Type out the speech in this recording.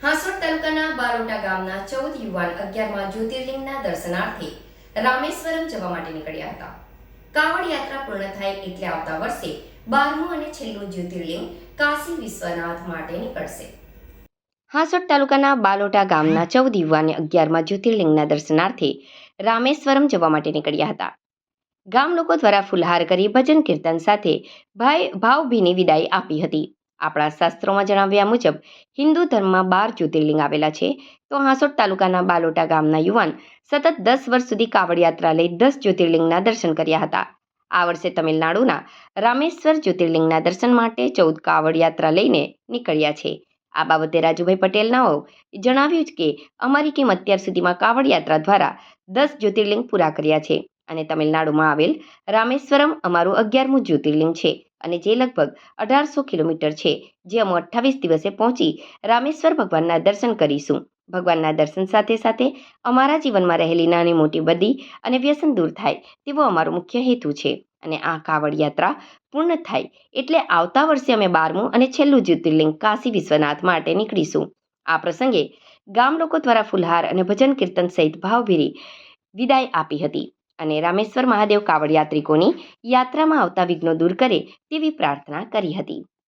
હાંસોડ તાલુકાના બારોટા ગામના ચૌદ યુવાન અગિયારમાં જ્યોતિર્લિંગના દર્શનાર્થે રામેશ્વરમ જવા માટે નીકળ્યા હતા. કાવડ યાત્રા પૂર્ણ થાય એટલે આવતા વર્ષે બારમું અને છેલ્લું જ્યોતિર્લિંગ કાશી વિશ્વનાથ માટે નીકળશે. હાંસોડ તાલુકાના બાલોટા ગામના ચૌદ યુવાને અગિયારમાં જ્યોતિર્લિંગના દર્શનાર્થે રામેશ્વરમ જવા માટે નીકળ્યા હતા. ગામ લોકો દ્વારા ફુલહાર કરી ભજન કીર્તન સાથે ભાઈ ભાવભીની વિદાય આપી હતી. આપણા શાસ્ત્રોમાં જણાવ્યા મુજબ, હિન્દુ ધર્મમાં બાર જ્યોતિર્લિંગ આવેલા છે. તો હાંસોટ તાલુકાના બાલોટા ગામના યુવાન સતત દસ વર્ષ સુધી કાવડ યાત્રા લઈ દસ જ્યોતિર્લિંગના દર્શન કર્યા હતા. આ વર્ષે તમિલનાડુના રામેશ્વર જ્યોતિર્લિંગના દર્શન માટે ચૌદ કાવડ યાત્રા લઈને નીકળ્યા છે. આ બાબતે રાજુભાઈ પટેલનાઓ જણાવ્યું કે, અમારી ટીમ અત્યાર સુધીમાં કાવડ યાત્રા દ્વારા દસ જ્યોતિર્લિંગ પૂરા કર્યા છે અને તમિલનાડુમાં આવેલ રામેશ્વરમ અમારું અગિયારમું જ્યોતિર્લિંગ છે. અને જે લગભગ અઢારસો કિલોમીટર છે, જે અમે અઠ્ઠાવીસ દિવસે પહોંચી રામેશ્વર ભગવાનના દર્શન કરીશું. ભગવાનના દર્શન સાથે સાથે અમારા જીવનમાં રહેલી નાની મોટી બધી અને વ્યસન દૂર થાય તેવો અમારો મુખ્ય હેતુ છે. અને આ કાવડ યાત્રા પૂર્ણ થાય એટલે આવતા વર્ષે અમે બારમું અને છેલ્લું જ્યોતિર્લિંગ કાશી વિશ્વનાથ માટે નીકળીશું. આ પ્રસંગે ગામ લોકો દ્વારા ફુલહાર અને ભજન કીર્તન સહિત ભાવભીરી વિદાય આપી હતી. અને રામેશ્વર મહાદેવ કાવડ યાત્રિકોની યાત્રામાં આવતા વિઘ્નો દૂર કરે તેવી પ્રાર્થના કરી હતી.